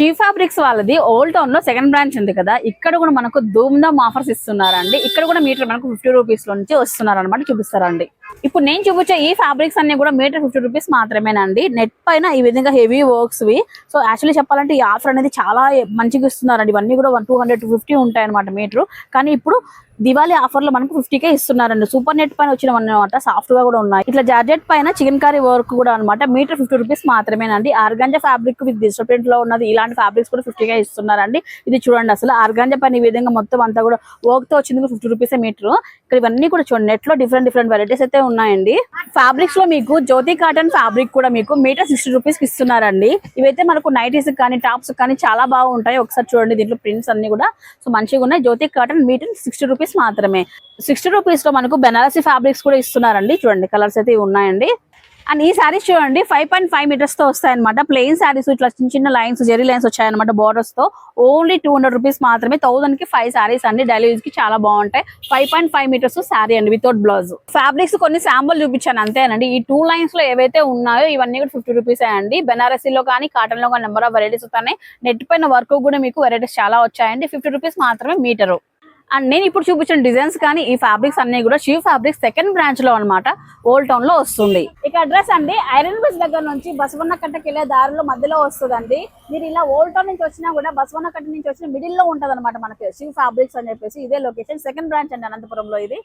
She fabrics వాళ్ళది old టౌన్లో second branch ఉంది కదా. ఇక్కడ కూడా మనకు ధూమ్ ఆఫర్స్ ఇస్తున్నారండి. ఇక్కడ కూడా మీటర్ మనకు ఫిఫ్టీ రూపీస్లో నుంచి వస్తున్నారనమాట చూపిస్తారండి ఇప్పుడు నేను చూపించే ఈ ఫ్యాబ్రిక్స్ అన్ని కూడా మీటర్ ఫిఫ్టీ రూపీస్ మాత్రమేనండి. నెట్ పైన ఈ విధంగా హెవీ వర్క్స్ వి సో యాక్చువల్లీ చెప్పాలంటే ఈ ఆఫర్ అనేది చాలా మంచిగా ఇస్తున్నారండి. ఇవన్నీ కూడా one two hundred two fifty ఉంటాయి అనమాట మీటర్ కానీ ఇప్పుడు దివాళీ ఆఫర్లో మనకు ఫిఫ్టీకే ఇస్తున్నారండి. సూపర్ నెట్ పైన వచ్చిన అనమాట సాఫ్ట్గా కూడా ఉన్నాయి. ఇట్లా జార్జెట్ పైన చికెన్ కర్రీ వర్క్ కూడా అనమాట మీటర్ ఫిఫ్టీ రూపీస్ మాత్రమేనండి. ఆర్గాంజా ఫ్యాబ్రిక్ విత్ డిజిటల్ ప్రింట్లో ఉన్నది. ఇలాంటి ఫ్యాబ్రిక్స్ కూడా ఫిఫ్టీ ఇస్తున్నారండి. ఇది చూడండి అసలు. ఆర్గాంజా పైన ఈ విధంగా మొత్తం అంతా కూడా వర్క్తో వచ్చింది ఫిఫ్టీ రూపీస్ మీటర్ ఇక్కడ ఇవన్నీ కూడా చూడండి. నెట్లో డిఫరెంట్ డిఫరెంట్ వెరైటీస్ అయితే ఉన్నాయండి. ఫ్యాబ్రిక్స్లో మీకు జ్యోతి కాటన్ ఫ్యాబ్రిక్ కూడా మీకు మీటర్ సిక్స్టీ రూపీస్కి ఇస్తున్నారండి. ఇవైతే మనకు నైటీస్ కానీ టాప్స్ కానీ చాలా బాగుంటాయి ఒకసారి చూడండి దీంట్లో ప్రింట్స్ అన్ని కూడా. సో మంచిగా ఉన్నాయి. Jyothi cotton metre sixty rupees మాత్రమే. సిక్స్టీ రూపీస్లో మనకు బెనారసీ ఫ్యాబ్రిక్స్ కూడా ఇస్తున్నారండి. చూడండి కలర్స్ అయితే ఉన్నాయండి. అండ్ ఈ శారీస్ చూడండి ఫైవ్ పాయింట్ ఫైవ్ మీటర్స్తో వస్తాయన్నమాట. ప్లెయిన్ శారీస్ ఇట్లా చిన్న చిన్న లైన్స్ జెరీ లైన్స్ వచ్చాయన్నమాట బోర్డర్స్తో. ఓన్లీ టూ హండ్రెడ్ రూపీస్ మాత్రమే థౌసండ్కి ఫైవ్ శారీస్ అండి. డైలీ యూజ్కి చాలా బాగుంటాయి. Five point five metres sari అండి వితౌట్ బ్లౌజ్ ఫ్యాబ్రిక్స్ కొన్ని శాంపుల్ చూపించాను అంతేనండి. ఈ టూ లైన్స్లో ఏవైతే ఉన్నాయో ఇవన్నీ కూడా ఫిఫ్టీ రూపీస్ అండి. బెనారసీలో కానీ కాటన్లో కానీ నెంబర్ ఆఫ్ వెరైటీస్ వస్తున్నాయి నెట్ పైన వర్క్ కూడా మీకు వెరైటీస్ చాలా వచ్చాయండి. ఫిఫ్టీ రూపీస్ మాత్రమే మీటరు అండ్ నేను ఇప్పుడు చూపించిన డిజైన్స్ కానీ ఈ ఫ్యాబ్రిక్స్ అన్ని కూడా షీ ఫ్యాబ్రిక్స్ సెకండ్ బ్రాంచ్లో అన్నమాట ఓల్డ్ టౌన్లో వస్తుంది. ఇక అడ్రస్ అండి ఐరన్ బ్రిడ్జ్ దగ్గర నుంచి బసవన్న కట్టకి వెళ్ళే దారిలో మధ్యలో వస్తుందండి. మీరు ఇలా ఓల్డ్ టౌన్ నుంచి వచ్చినా కూడా బసవన్న కట్ట నుంచి వచ్చిన మిడిల్లో ఉంటది అనమాట మనకి షీ ఫ్యాబ్రిక్స్ అని చెప్పేసి ఇదే లొకేషన్ సెకండ్ బ్రాంచ్ అండి అనంతపురంలో ఇది.